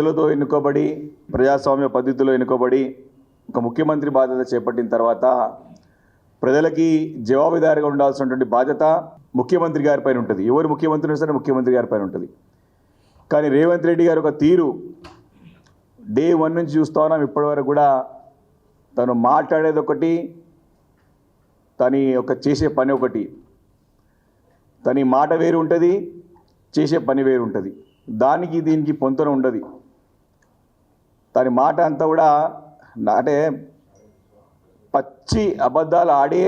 ప్రజలతో ఎన్నుకోబడి ప్రజాస్వామ్య పద్ధతిలో ఎన్నుకోబడి ఒక ముఖ్యమంత్రి బాధ్యత చేపట్టిన తర్వాత ప్రజలకి జవాబుదారిగా ఉండాల్సినటువంటి బాధ్యత ముఖ్యమంత్రి గారి పైన ఉంటుంది. ఎవరు ముఖ్యమంత్రి సరే ముఖ్యమంత్రి గారి పైన ఉంటుంది. కానీ రేవంత్ రెడ్డి గారు ఒక తీరు. డే వన్ నుంచి చూస్తా ఉన్నాం ఇప్పటివరకు కూడా తను మాట్లాడేది ఒకటి తని ఒక చేసే పని ఒకటి. తని మాట వేరు ఉంటుంది చేసే పని వేరు ఉంటుంది. దానికి దీనికి పొంతన ఉండదు. తన మాట అంతా కూడా అంటే పచ్చి అబద్ధాలు ఆడే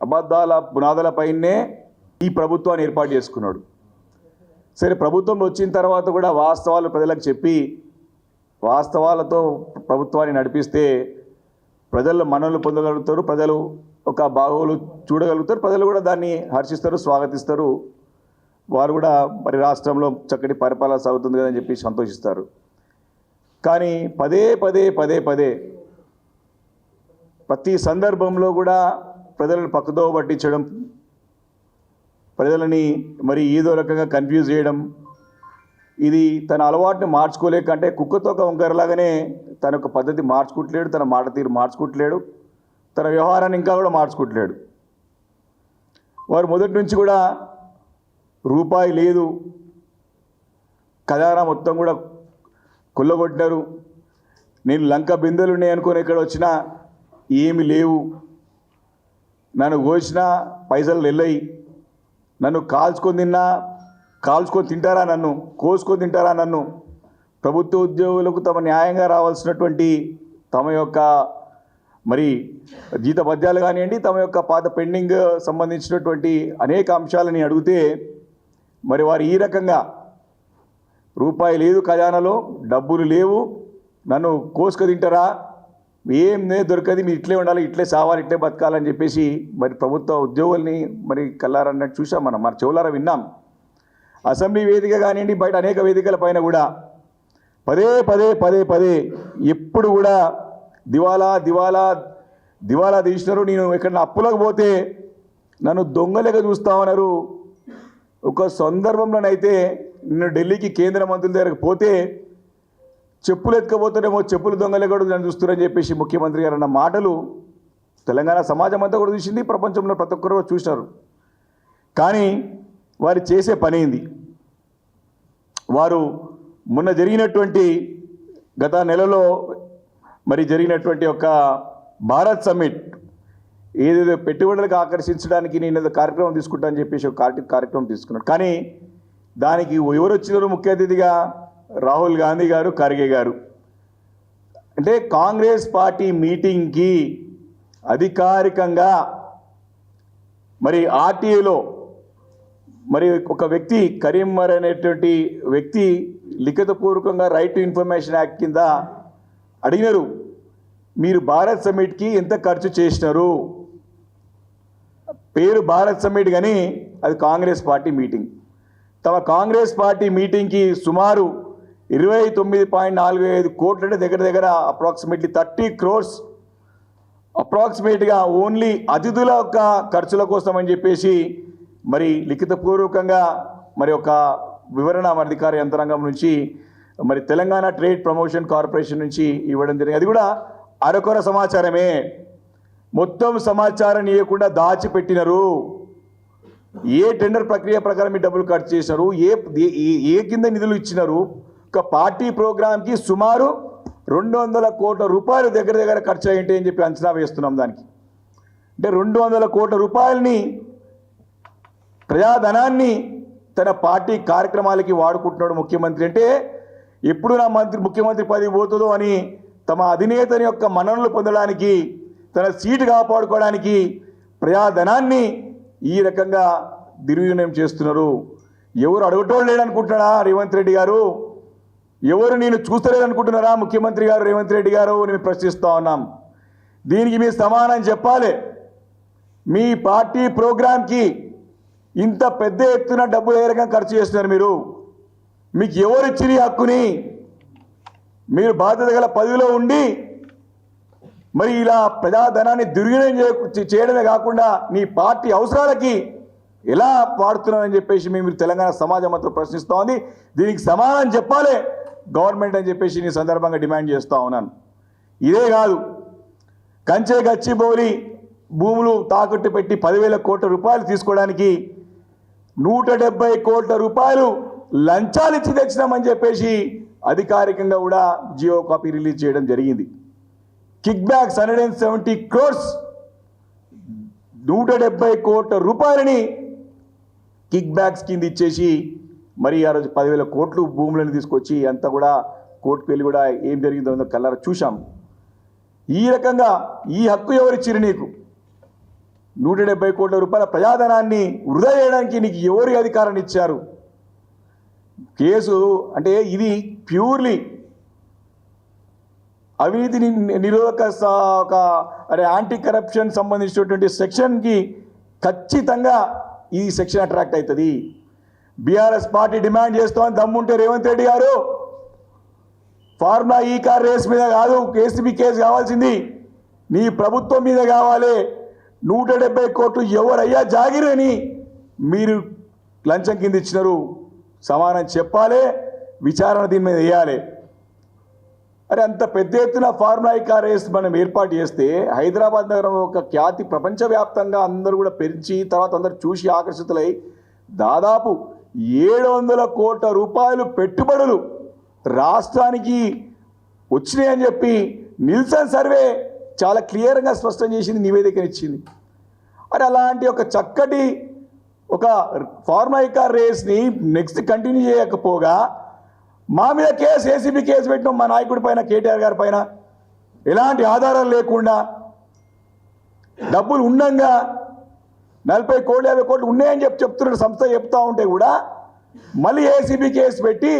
అబద్ధాల పునాదులపైనే ఈ ప్రభుత్వాన్ని ఏర్పాటు చేసుకున్నాడు. సరే ప్రభుత్వం వచ్చిన తర్వాత కూడా వాస్తవాలు ప్రజలకు చెప్పి వాస్తవాలతో ప్రభుత్వాన్ని నడిపిస్తే ప్రజలు మనల్ని పొందగలుగుతారు ప్రజలు ఒక బాగోలు చూడగలుగుతారు ప్రజలు కూడా దాన్ని హర్షిస్తారు స్వాగతిస్తారు. వారు కూడా మరి రాష్ట్రంలో చక్కటి పరిపాలన సాగుతుంది కదని చెప్పి సంతోషిస్తారు. కానీ పదే పదే పదే పదే ప్రతి సందర్భంలో కూడా ప్రజలను పక్కదో పట్టించడం ప్రజలని మరి ఏదో రకంగా కన్ఫ్యూజ్ చేయడం ఇది తన అలవాటుని మార్చుకోలేక అంటే కుక్కతో వంకరలాగానే తన యొక్క పద్ధతి మార్చుకుంటలేడు తన మాట తీరు మార్చుకుంటలేడు తన వ్యవహారాన్ని ఇంకా కూడా మార్చుకుంటలేడు. వారు మొదటి నుంచి కూడా రూపాయి లేదు ఖజానా మొత్తం కూడా కుల్లగొట్టినారు నేను లంక బిందెలు ఉన్నాయి అనుకుని ఇక్కడ వచ్చినా ఏమి లేవు. నన్ను కోసినా పైసలు నెల్లయి. నన్ను కాల్చుకొని తిన్నా కాల్చుకొని తింటారా నన్ను? కోసుకొని తింటారా నన్ను? ప్రభుత్వ ఉద్యోగులకు తమ న్యాయంగా రావాల్సినటువంటి తమ యొక్క మరి జీతభత్యాలు కానివ్వండి తమ యొక్క పాత పెండింగ్ సంబంధించినటువంటి అనేక అంశాలని అడిగితే మరి వారు ఈ రకంగా రూపాయి లేదు ఖజానాలో డబ్బులు లేవు. నన్ను కోసుక తింటారా? ఏం నే దొరకది మీరు ఇట్లే ఉండాలి ఇట్లే సావాలి ఇట్లే బతకాలని చెప్పేసి మరి ప్రభుత్వ ఉద్యోగుల్ని మరి కల్లారన్నట్టు చూసాం మనం. మరి చెవులారా విన్నాం. అసెంబ్లీ వేదిక కానివ్వండి బయట అనేక వేదికల పైన కూడా పదే పదే పదే పదే ఎప్పుడు కూడా దివాలా దివాలా దివాలా తీసినారు. నేను ఎక్కడన్నా అప్పులకు పోతే నన్ను దొంగలేక చూస్తామన్నారు. ఒక సందర్భంలోనైతే నిన్ను ఢిల్లీకి కేంద్ర మంత్రుల దగ్గరకు పోతే చెప్పులు ఎత్తుకపోతేనేమో చెప్పులు దొంగలే కూడా నన్ను చూస్తున్నారని చెప్పేసి ముఖ్యమంత్రి గారు అన్న మాటలు తెలంగాణ సమాజం అంతా కూడా చూసింది ప్రపంచంలో ప్రతి ఒక్కరు చూశారు చూసినారు. కానీ వారు చేసే పని ఏంది? వారు మొన్న జరిగినటువంటి గత నెలలో మరి జరిగినటువంటి ఒక భారత్ సమ్మిట్ ఏదేదో పెట్టుబడులకు ఆకర్షించడానికి నేను ఏదో కార్యక్రమం తీసుకుంటానని చెప్పేసి ఒక కార్యక్రమం తీసుకున్నాను కానీ దానికి ఎవరు వచ్చినారు ముఖ్య అతిథిగా? రాహుల్ గాంధీ గారు ఖర్గే గారు. అంటే కాంగ్రెస్ పార్టీ మీటింగ్కి అధికారికంగా మరి ఆర్టీఏలో మరి ఒక వ్యక్తి కరీంమర్ అనేటువంటి వ్యక్తి లిఖితపూర్వకంగా రైట్ టు ఇన్ఫర్మేషన్ యాక్ట్ కింద అడిగినారు మీరు భారత్ సమ్మిట్కి ఎంత ఖర్చు చేసినారు? పేరు భారత్ సమ్మిట్ కానీ అది కాంగ్రెస్ పార్టీ మీటింగ్. తమ కాంగ్రెస్ పార్టీ మీటింగ్కి సుమారు ఇరవై తొమ్మిది పాయింట్ నాలుగు ఐదు కోట్ల అంటే దగ్గర దగ్గర అప్రాక్సిమేట్లీ థర్టీ క్రోర్స్ అప్రాక్సిమేట్గా ఓన్లీ అతిథుల యొక్క ఖర్చుల కోసం అని చెప్పేసి మరి లిఖితపూర్వకంగా మరి ఒక వివరణ మన అధికార యంత్రాంగం నుంచి మరి తెలంగాణ ట్రేడ్ ప్రమోషన్ కార్పొరేషన్ నుంచి ఇవ్వడం జరిగింది. అది కూడా అరకొర సమాచారమే. మొత్తం సమాచారం ఇవ్వకుండా దాచిపెట్టినరు. ఏ టెండర్ ప్రక్రియ ప్రకారం మీ డబ్బులు ఖర్చు చేసినారు ఏ ఏ- ఏ కింద నిధులు ఇచ్చినారు? ఒక పార్టీ ప్రోగ్రాంకి సుమారు రెండు వందల కోట్ల రూపాయలు దగ్గర దగ్గర ఖర్చు అయ్యింటే అని చెప్పి అంచనా వేస్తున్నాం దానికి. అంటే రెండు వందల కోట్ల రూపాయలని ప్రజాధనాన్ని తన పార్టీ కార్యక్రమాలకి వాడుకుంటున్నాడు ముఖ్యమంత్రి అంటే ఎప్పుడు నా మంత్రి ముఖ్యమంత్రి పదవి పోతుందో అని తమ అధినేతని యొక్క మన్ననలు పొందడానికి తన సీటు కాపాడుకోవడానికి ప్రజాధనాన్ని ఈ రకంగా దుర్వినియోగం చేస్తున్నారు. ఎవరు అడగటోళ్ళు లేడనుకుంటున్నాడా రేవంత్ రెడ్డి గారు? ఎవరు నేను చూస్తలేదనుకుంటున్నారా ముఖ్యమంత్రి గారు రేవంత్ రెడ్డి గారు నేను ప్రశ్నిస్తూ ఉన్నాం. దీనికి మీరు సమానం చెప్పాలి. మీ పార్టీ ప్రోగ్రాంకి ఇంత పెద్ద ఎత్తున డబ్బులు ఏ రకంగా ఖర్చు చేస్తున్నారు మీరు? మీకు ఎవరు ఇచ్చిన ఈ హక్కుని? మీరు బాధ్యత గల పదవిలో ఉండి మరి ఇలా ప్రజాధనాన్ని దుర్వినియోగం చేయడమే కాకుండా నీ పార్టీ అవసరాలకి ఎలా వాడుతున్నారని చెప్పేసి మేము తెలంగాణ సమాజం అంతా ప్రశ్నిస్తూ ఉంది దీనికి సమాధానం చెప్పాలి గవర్నమెంట్ అని చెప్పేసి నేను సందర్భంగా డిమాండ్ చేస్తూ ఉన్నాను. ఇదే కాదు కంచె గచ్చిబౌలి భూములు తాకట్టు పెట్టి పదివేల కోట్ల రూపాయలు తీసుకోవడానికి నూట డెబ్బై కోట్ల రూపాయలు లంచాలు ఇచ్చి తెచ్చినామని చెప్పేసి అధికారికంగా కూడా జియో కాపీ రిలీజ్ చేయడం జరిగింది. Kickbacks hundred and seventy crores నూట డెబ్బై కోట్ల రూపాయలని కిక్ బ్యాక్స్ కింద ఇచ్చేసి మరి ఆ రోజు పదివేల కోట్లు భూములను తీసుకొచ్చి అంతా కూడా కోర్టుకు వెళ్ళి కూడా ఏం జరిగిందో అన్నది చూశాం. ఈ రకంగా ఈ హక్కు ఎవరిచ్చిరు నీకు? నూట డెబ్బై కోట్ల రూపాయల ప్రజాధనాన్ని వృధా చేయడానికి నీకు ఎవరి అధికారాన్ని ఇచ్చారు? కేసు అంటే ఇది ప్యూర్లీ అవినీతిని నిరోధక స- ఒక అరే యాంటీ కరప్షన్ సంబంధించినటువంటి సెక్షన్కి ఖచ్చితంగా ఈ సెక్షన్ అట్రాక్ట్ అవుతుంది బీఆర్ఎస్ పార్టీ డిమాండ్ చేస్తామని దమ్ముంటే రేవంత్ రెడ్డి గారు. ఫార్ములా ఈ కార్ రేస్ మీద కాదు కేసీబీ కేసు కావాల్సింది. నీ ప్రభుత్వం మీద కావాలి. నూట డెబ్బై కోట్లు ఎవరయ్యా జాగిరని మీరు లంచం కింద ఇచ్చినారు. సమానం చెప్పాలి విచారణ దీని మీద వేయాలి. అరే అంత పెద్ద ఎత్తున ఫార్ములా కార్ రేస్ మనం ఏర్పాటు చేస్తే హైదరాబాద్ నగరం ఒక ఖ్యాతి ప్రపంచవ్యాప్తంగా అందరూ కూడా పెంచి తర్వాత అందరు చూసి ఆకర్షితులై దాదాపు ఏడు వందల కోట్ల రూపాయలు పెట్టుబడులు రాష్ట్రానికి వచ్చినాయని చెప్పి నిల్సన్ సర్వే చాలా క్లియర్గా స్పష్టం చేసింది నివేదికనిచ్చింది. అరే అలాంటి ఒక చక్కటి ఒక ఫార్మైకార్ రేస్ని నెక్స్ట్ కంటిన్యూ చేయకపోగా మా మీద కేసు ఏసీబీ కేసు పెట్టినాం మా నాయకుడి పైన కేటీఆర్ గారి పైన. ఎలాంటి ఆధారాలు లేకుండా డబ్బులు ఉండంగా నలభై కోట్లు యాభై కోట్లు ఉన్నాయని చెప్పి చెప్తున్న సంస్థ చెప్తా ఉంటే కూడా మళ్ళీ ఏసీబీ కేసు పెట్టి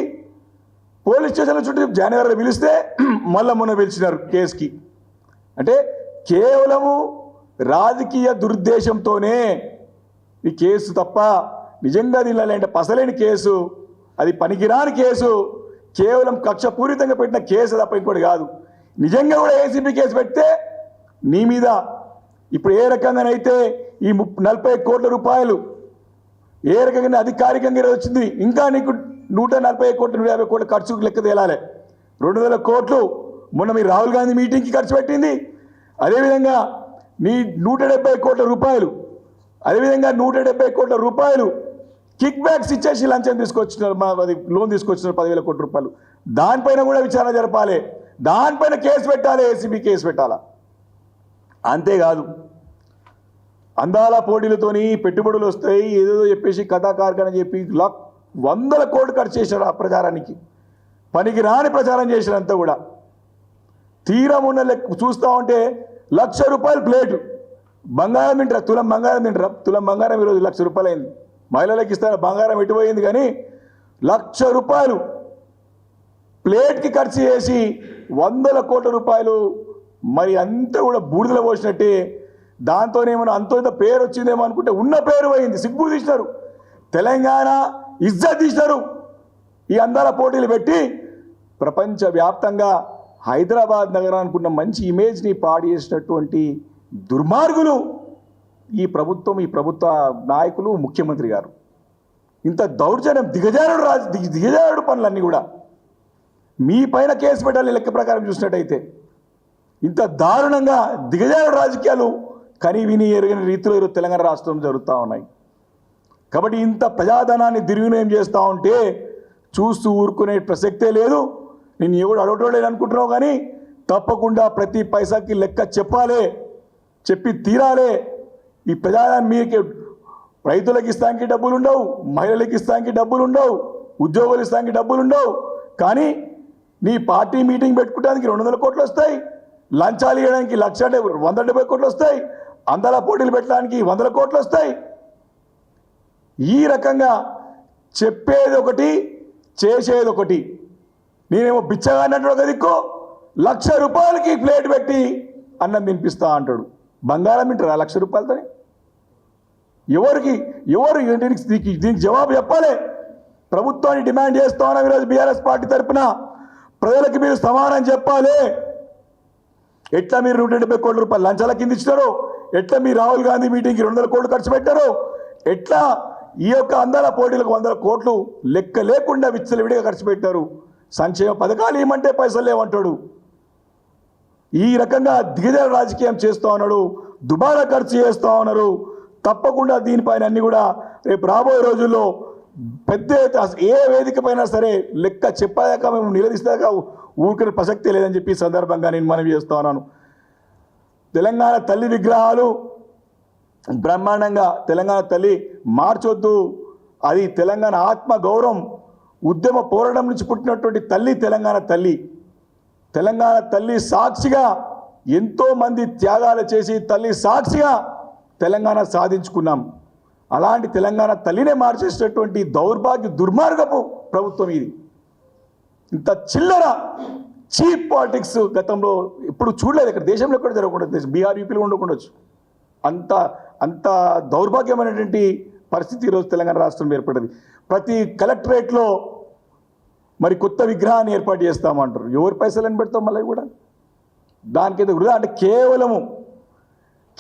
పోలీస్ స్టేషన్ల చుట్టూ జనవరిలో పిలిస్తే మళ్ళీ మొన్న పిలిచినారు కేసుకి. అంటే కేవలము రాజకీయ దురుద్దేశంతోనే ఈ కేసు తప్ప నిజంగా దీనిలో అంటే పసలేని కేసు అది పనికిరాని కేసు. కేవలం కక్షపూరితంగా పెట్టిన కేసు తప్ప ఇంకోటి కాదు. నిజంగా కూడా ఏసీబీ కేసు పెడితే నీ మీద ఇప్పుడు ఏ రకంగానైతే ఈ ముప్పై నలభై కోట్ల రూపాయలు ఏ రకంగా అధికారికంగా వచ్చింది ఇంకా నీకు నూట నలభై కోట్లు నూట యాభై కోట్ల ఖర్చు లెక్క తేలాలి. రెండు వేల కోట్లు మొన్న మీ రాహుల్ గాంధీ మీటింగ్కి ఖర్చు పెట్టింది. అదేవిధంగా నీ నూట డెబ్బై కోట్ల రూపాయలు అదేవిధంగా నూట డెబ్బై కోట్ల రూపాయలు కిక్ బ్యాక్స్ ఇచ్చేసి లంచం తీసుకొచ్చినారు మా అది లోన్ తీసుకొచ్చినారు పదివేల కోట్ల రూపాయలు. దానిపైన కూడా విచారణ జరపాలి. దానిపైన కేసు పెట్టాలి ఏసీబీ కేసు పెట్టాలా. అంతేకాదు అందాల పోటీలతోని పెట్టుబడులు వస్తాయి ఏదేదో చెప్పేసి కథాకారకని చెప్పి లక్ వందల కోట్లు ఖర్చు చేశారు ఆ ప్రచారానికి. పనికి రాని ప్రచారం చేసినంత కూడా. తీరం ఉన్న లెక్క చూస్తూ ఉంటే లక్ష రూపాయలు ప్లేటు. బంగారం తింటారా? తులం బంగారం తింటారా? తులం బంగారం ఈరోజు లక్ష రూపాయలు అయింది మహిళలకు ఇస్తారు బంగారం ఎటుపోయింది కానీ లక్ష రూపాయలు ప్లేట్కి ఖర్చు చేసి వందల కోట్ల రూపాయలు మరి అంతా కూడా బూడిదలు పోసినట్టే దాంతోనేమో అంతో ఇంత పేరు వచ్చిందేమో అనుకుంటే ఉన్న పేరు పోయింది సిగ్గు తీసినారు. తెలంగాణ ఇజ్జత్ తీసినారు. ఈ అందాల పోటీలు పెట్టి ప్రపంచవ్యాప్తంగా హైదరాబాద్ నగరానికి ఉన్న మంచి ఇమేజ్ని పాడు చేసినటువంటి దుర్మార్గులు ఈ ప్రభుత్వం ఈ ప్రభుత్వ నాయకులు ముఖ్యమంత్రి గారు. ఇంత దౌర్జన్యం దిగజారుడు రాజు దిగ దిగజారుడు పనులన్నీ కూడా. మీ పైన కేసు పెట్టాలి లెక్క ప్రకారం చూసినట్టయితే. ఇంత దారుణంగా దిగజారుడు రాజకీయాలు కని విని ఎరగని రీతిలో ఈరోజు తెలంగాణ రాష్ట్రం జరుగుతూ ఉన్నాయి. కాబట్టి ఇంత ప్రజాధనాన్ని దుర్వినియోగం చేస్తూ ఉంటే చూస్తూ ఊరుకునే ప్రసక్తే లేదు. నేను ఎవడు అడగటోలేదు అనుకుంటున్నావు కానీ తప్పకుండా ప్రతి పైసాకి లెక్క చెప్పాలి చెప్పి తీరాలే ఈ ప్రజాదాన్ని మీకు రైతులకు ఇస్తానికి డబ్బులు ఉండవు మహిళలకు ఇస్తానికి డబ్బులు ఉండవు ఉద్యోగులు ఇస్తానికి డబ్బులు ఉండవు కానీ నీ పార్టీ మీటింగ్ పెట్టుకోవడానికి రెండు వందల కోట్లు వస్తాయి లంచాలు ఇవ్వడానికి లక్ష వంద డెబ్బై కోట్లు వస్తాయి అందల పోటీలు పెట్టడానికి వందల కోట్లు వస్తాయి. ఈ రకంగా చెప్పేది ఒకటి చేసేది ఒకటి. నేనేమో బిచ్చగా అన్నట్టు ఒక దిక్కు లక్ష రూపాయలకి ప్లేట్ పెట్టి అన్నం తినిపిస్తా అంటాడు. బంగారం తింటారా లక్ష రూపాయలతోని? ఎవరికి ఎవరు దీనికి దీనికి జవాబు చెప్పాలి? ప్రభుత్వాన్ని డిమాండ్ చేస్తా ఉన్నాం ఈరోజు బీఆర్ఎస్ పార్టీ తరఫున ప్రజలకు మీరు సమానం చెప్పాలి. ఎట్లా మీరు నూట డెబ్బై కోట్ల రూపాయలు లంచాల కింద ఇచ్చినారు ఎట్లా మీ రాహుల్ గాంధీ మీటింగ్కి రెండు వందల కోట్లు ఖర్చు పెట్టారో? ఎట్లా ఈ యొక్క అందాల పోటీలకు వందల కోట్లు లెక్క లేకుండా విచ్చలవిడిగా ఖర్చు పెట్టారు? సంక్షేమ పథకాలు ఏమంటే పైసలు లేవంటాడు? ఈ రకంగా దిగజారు రాజకీయం చేస్తూ ఉన్నాడు దుబారా ఖర్చు చేస్తూ ఉన్నారు. తప్పకుండా దీనిపైన అన్ని కూడా రేపు రాబోయే రోజుల్లో పెద్ద ఏ వేదికపైన సరే లెక్క చెప్పాక మేము నిలదీస్తాక ఊరికనే ప్రసక్తి లేదని చెప్పి సందర్భంగా నేను మనవి చేస్తా ఉన్నాను. తెలంగాణ తల్లి విగ్రహాలు బ్రహ్మాండంగా తెలంగాణ తల్లి మార్చొద్దు. అది తెలంగాణ ఆత్మ గౌరవం ఉద్యమ పోరాటం నుంచి పుట్టినటువంటి తల్లి తెలంగాణ తల్లి. తెలంగాణ తల్లి సాక్షిగా ఎంతోమంది త్యాగాలు చేసి తల్లి సాక్షిగా తెలంగాణ సాధించుకున్నాం. అలాంటి తెలంగాణ తల్లినే మార్చేసినటువంటి దౌర్భాగ్య దుర్మార్గపు ప్రభుత్వం ఇది. ఇంత చిల్లర చీప్ పాలిటిక్స్ గతంలో ఎప్పుడు చూడలేదు. ఇక్కడ దేశంలో కూడా జరగకుండా బీహార్ యూపీలో ఉండకుండొచ్చు. అంత అంత దౌర్భాగ్యమైనటువంటి పరిస్థితి ఈరోజు తెలంగాణ రాష్ట్రం ఏర్పడింది. ప్రతి కలెక్టరేట్లో మరి కొత్త విగ్రహాన్ని ఏర్పాటు చేస్తామంటారు. ఎవరి అని పెడతాం మళ్ళీ కూడా? దానికైతే వృధా. అంటే కేవలము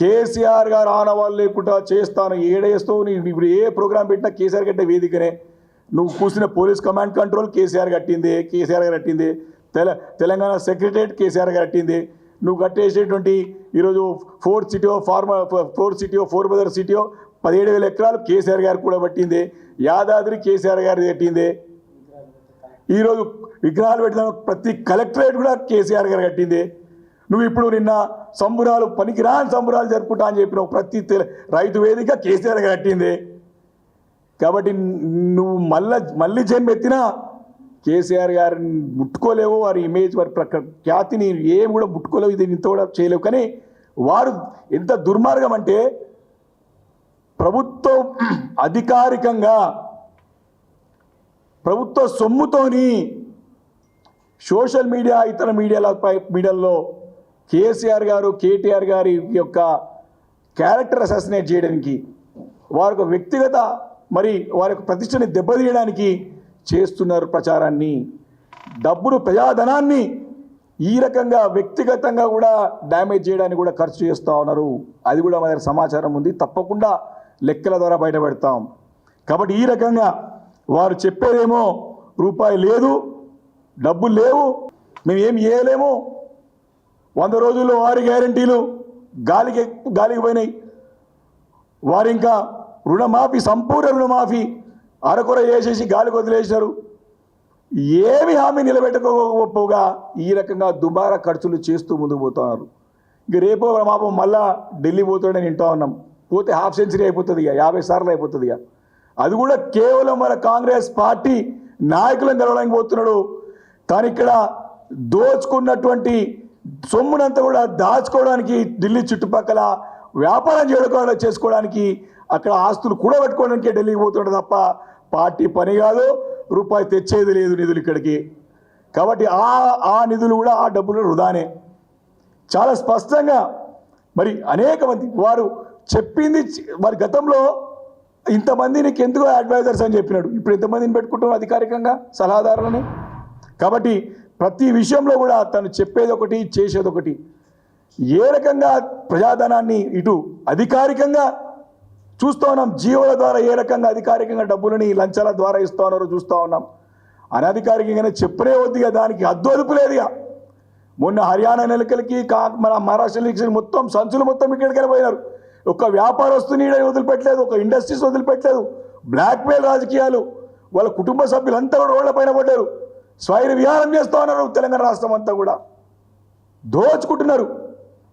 కేసీఆర్ గారు ఆనవాళ్ళు లేకుండా చేస్తాను ఏడేస్తావు నీ ఇప్పుడు ఏ ప్రోగ్రాం పెట్టినా కేసీఆర్ కట్టే వేదికనే. నువ్వు కూర్చున్న పోలీస్ కమాండ్ కంట్రోల్ కేసీఆర్ కట్టింది కేసీఆర్ గారు కట్టింది. తెల తెలంగాణ సెక్రటరియట్ కేసీఆర్ గారు కట్టింది. నువ్వు కట్టేసేటువంటి ఈరోజు ఫోర్త్ సిటీయో ఫార్మా ఫోర్త్ సిటీయో ఫోర్ బ్రదర్ సిటీయో పదిహేడు వేల ఎకరాలు కేసీఆర్ గారు కూడా పట్టింది. యాదాద్రి కేసీఆర్ గారు కట్టింది. ఈరోజు విగ్రహాలు పెట్టిన ప్రతి కలెక్టరేట్ కూడా కేసీఆర్ గారు కట్టింది. నువ్వు ఇప్పుడు నిన్న సంబురాలు పనికిరాని సంబురాలు జరుపుకుంటా అని చెప్పినావు ప్రతి రైతు వేదిక కేసీఆర్ కట్టింది. కాబట్టి నువ్వు మళ్ళా మళ్ళీ జన్మ ఎత్తినా కేసీఆర్ గారిని ముట్టుకోలేవు వారి ఇమేజ్ వారి ప్రక ఖ్యాతిని ఏం కూడా ముట్టుకోలేవు ఇది ఇంత కూడా చేయలేవు. కానీ వారు ఎంత దుర్మార్గం అంటే ప్రభుత్వం అధికారికంగా ప్రభుత్వ సొమ్ముతోని సోషల్ మీడియా ఇతర మీడియాలపై మీడియాల్లో కేసీఆర్ గారు కేటీఆర్ గారి యొక్క క్యారెక్టర్ అసాసినేట్ చేయడానికి వారి యొక్క వ్యక్తిగత మరి వారి యొక్క ప్రతిష్టని దెబ్బతీయడానికి చేస్తున్నారు ప్రచారాన్ని. డబ్బును ప్రజాధనాన్ని ఈ రకంగా వ్యక్తిగతంగా కూడా డ్యామేజ్ చేయడానికి కూడా ఖర్చు చేస్తూ ఉన్నారు. అది కూడా మన దగ్గర సమాచారం ఉంది. తప్పకుండా లెక్కల ద్వారా బయటపెడతాం. కాబట్టి ఈ రకంగా వారు చెప్పేదేమో రూపాయి లేదు డబ్బులు లేవు మేము ఏం చేయలేము వంద రోజుల్లో వారి గ్యారంటీలు గాలికి గాలికి పోయినాయి. వారు ఇంకా రుణమాఫీ సంపూర్ణ రుణమాఫీ అరకొర చేసేసి గాలికి వదిలేసినారు. ఏమి హామీ నిలబెట్టుకోకపోగా ఈ రకంగా దుబారా ఖర్చులు చేస్తూ ముందుకు పోతున్నారు. ఇంక రేపో మాపం మళ్ళా ఢిల్లీ పోతాడని వింటా ఉన్నాం. పోతే హాఫ్ సెంచరీ అయిపోతుంది ఇక యాభై సార్లు అయిపోతుంది ఇక. అది కూడా కేవలం మన కాంగ్రెస్ పార్టీ నాయకులను గెలవడానికి పోతున్నాడు. కానీ ఇక్కడ దోచుకున్నటువంటి సొమ్మునంతా కూడా దాచుకోవడానికి ఢిల్లీ చుట్టుపక్కల వ్యాపారం చేయడం చేసుకోవడానికి అక్కడ ఆస్తులు కూడా పెట్టుకోవడానికి ఢిల్లీకి పోతున్నాడు తప్ప పార్టీ పని కాదు. రూపాయి తెచ్చేది లేదు నిధులు ఇక్కడికి. కాబట్టి ఆ ఆ నిధులు కూడా ఆ డబ్బులు వృధానే. చాలా స్పష్టంగా మరి అనేక మంది వారు చెప్పింది వారి మరి గతంలో ఇంతమంది నీకు ఎందుకు అడ్వైజర్స్ అని చెప్పినాడు. ఇప్పుడు ఇంతమందిని పెట్టుకుంటున్నావు అధికారికంగా సలహాదారులని. కాబట్టి ప్రతి విషయంలో కూడా తను చెప్పేది ఒకటి చేసేది ఒకటి. ఏ రకంగా ప్రజాధనాన్ని ఇటు అధికారికంగా చూస్తూ ఉన్నాం జీవోల ద్వారా ఏ రకంగా అధికారికంగా డబ్బులని లంచాల ద్వారా ఇస్తూ ఉన్నారో చూస్తూ ఉన్నాం. అనధికారికంగానే చెప్పనే వద్దుగా దానికి అద్దు అదుపు లేదుగా మొన్న హర్యానా ఎన్నికలకి కా మన మహారాష్ట్ర ఎన్నికలకి మొత్తం సంచులు మొత్తం ఇక్కడికి పోయినారు. ఒక వ్యాపారస్తుని వదిలిపెట్టలేదు ఒక ఇండస్ట్రీస్ వదిలిపెట్టలేదు. బ్లాక్మెయిల్ రాజకీయాలు వాళ్ళ కుటుంబ సభ్యులంతా రోడ్ల పైన పడ్డారు. స్వైర విహారం చేస్తూ ఉన్నారు తెలంగాణ రాష్ట్రం అంతా కూడా. దోచుకుంటున్నారు.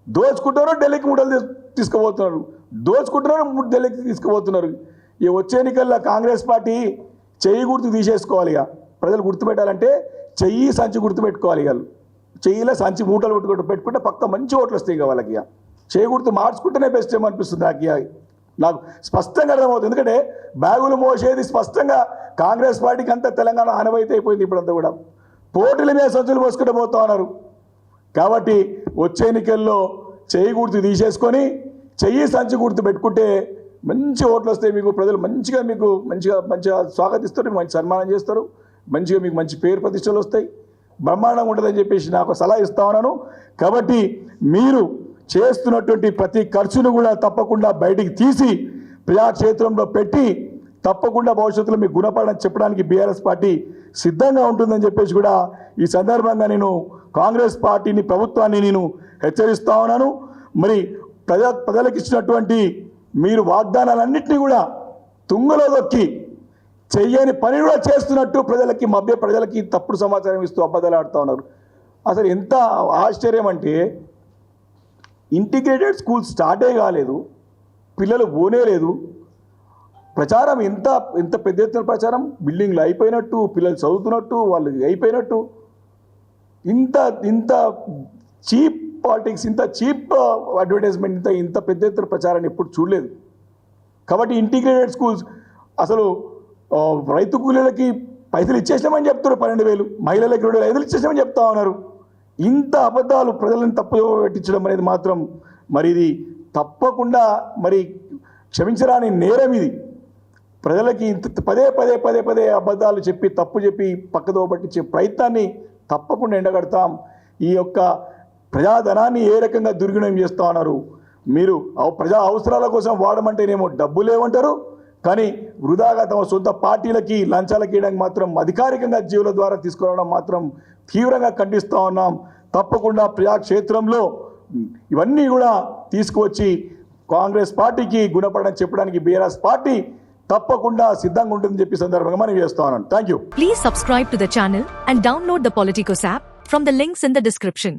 దోచుకుంటున్నారు ఢిల్లీకి మూటలు తీసుకుపోతున్నారు. దోచుకుంటున్నారు మూడు ఢిల్లీకి తీసుకుపోతున్నారు. ఈ వచ్చే ఎన్నికల్లో కాంగ్రెస్ పార్టీ చెయ్యి గుర్తు తీసేసుకోవాలి ఇక. ప్రజలు గుర్తుపెట్టాలంటే చెయ్యి సంచి గుర్తుపెట్టుకోవాలి ఇక. వాళ్ళు. చెయ్యిలో సంచి మూటలు పెట్టుకుంటూ పెట్టుకుంటే పక్క మంచి ఓట్లు వస్తాయి ఇక వాళ్ళకి ఇక. చేయి గుర్తు మార్చుకుంటేనే బెస్ట్ ఏమనిపిస్తుంది నాకు ఇక. నాకు స్పష్టంగా అర్థమవుతుంది. ఎందుకంటే బ్యాగులు మోసేది స్పష్టంగా కాంగ్రెస్ పార్టీకి అంతా తెలంగాణ ఆనవాయితీ అయిపోయింది ఇప్పుడంతా కూడా. పోటీల మీద సంచులు పోసుకుంటూ పోతా ఉన్నారు. కాబట్టి వచ్చే ఎన్నికల్లో చెయ్యి గుర్తు తీసేసుకొని చెయ్యి సంచి గుర్తు పెట్టుకుంటే మంచి ఓట్లు వస్తాయి మీకు. ప్రజలు మంచిగా మీకు మంచిగా మంచిగా స్వాగతిస్తారు మీకు మంచి సన్మానం చేస్తారు. మంచిగా మీకు మంచి పేరు ప్రతిష్టలు వస్తాయి. బ్రహ్మాండంగా ఉంటుందని చెప్పేసి నాకు సలహా ఇస్తా ఉన్నాను. కాబట్టి మీరు చేస్తున్నటువంటి ప్రతి ఖర్చును కూడా తప్పకుండా బయటికి తీసి ప్రజాక్షేత్రంలో పెట్టి తప్పకుండా భవిష్యత్తులో మీకు గుణపాఠం చెప్పడానికి బీఆర్ఎస్ పార్టీ సిద్ధంగా ఉంటుందని చెప్పేసి కూడా ఈ సందర్భంగా నేను కాంగ్రెస్ పార్టీని ప్రభుత్వాన్ని నేను హెచ్చరిస్తా ఉన్నాను. మరి ప్రజా ప్రజలకు ఇచ్చినటువంటి మీరు వాగ్దానాలన్నింటినీ కూడా తుంగలో దొక్కి చెయ్యని పని కూడా చేస్తున్నట్టు ప్రజలకి మభ్య ప్రజలకి తప్పుడు సమాచారం ఇస్తూ అబద్ధాలు ఆడుతూ ఉన్నారు. అసలు ఎంత ఆశ్చర్యం అంటే ఇంటిగ్రేటెడ్ స్కూల్ స్టార్టే కాలేదు పిల్లలు పోనే లేదు ప్రచారం ఎంత ఎంత పెద్ద ఎత్తున ప్రచారం? బిల్డింగ్లు అయిపోయినట్టు పిల్లలు చదువుతున్నట్టు వాళ్ళు అయిపోయినట్టు. ఇంత ఇంత చీప్ పాలిటిక్స్ ఇంత చీప్ అడ్వర్టైజ్మెంట్ ఇంత ఇంత పెద్ద ఎత్తున ప్రచారాన్ని ఎప్పుడు చూడలేదు. కాబట్టి ఇంటిగ్రేటెడ్ స్కూల్స్ అసలు రైతు కూలీలకి పైసలు ఇచ్చేసామని చెప్తున్నారు పన్నెండు వేలు. మహిళలకి రెండు వేల ఐదులు ఇచ్చేసామని చెప్తా ఉన్నారు. ఇంత అబద్ధాలు ప్రజలను తప్పు పెట్టించడం అనేది మాత్రం మరి ఇది తప్పకుండా మరి క్షమించరాని నేరం ఇది. ప్రజలకి ఇంత పదే పదే పదే పదే అబద్ధాలు చెప్పి తప్పు చెప్పి పక్కదో పట్టించే ప్రయత్నాన్ని తప్పకుండా ఎండగడతాం. ఈ యొక్క ప్రజాధనాన్ని ఏ రకంగా దుర్వినియోగం చేస్తా ఉన్నారు? మీరు ప్రజా అవసరాల కోసం వాడమంటేనేమో డబ్బు లేవంటారు కానీ వృధాగా తమ సొంత పార్టీలకి లంచాలకి ఇవ్వడానికి మాత్రం అధికారికంగా జీవుల ద్వారా తీసుకురావడం మాత్రం తీవ్రంగా ఖండిస్తూ ఉన్నాం. తప్పకుండా ప్రజాక్షేత్రంలో ఇవన్నీ కూడా తీసుకువచ్చి కాంగ్రెస్ పార్టీకి గుణపడని చెప్పడానికి బీఆర్ఎస్ పార్టీ తప్పకుండా సిద్ధంగా ఉంటుందని చెప్పి సందర్భంగా మనం చేస్తా ఉన్నాను thank you Please subscribe to the channel and download the Politicos app from the links in the description.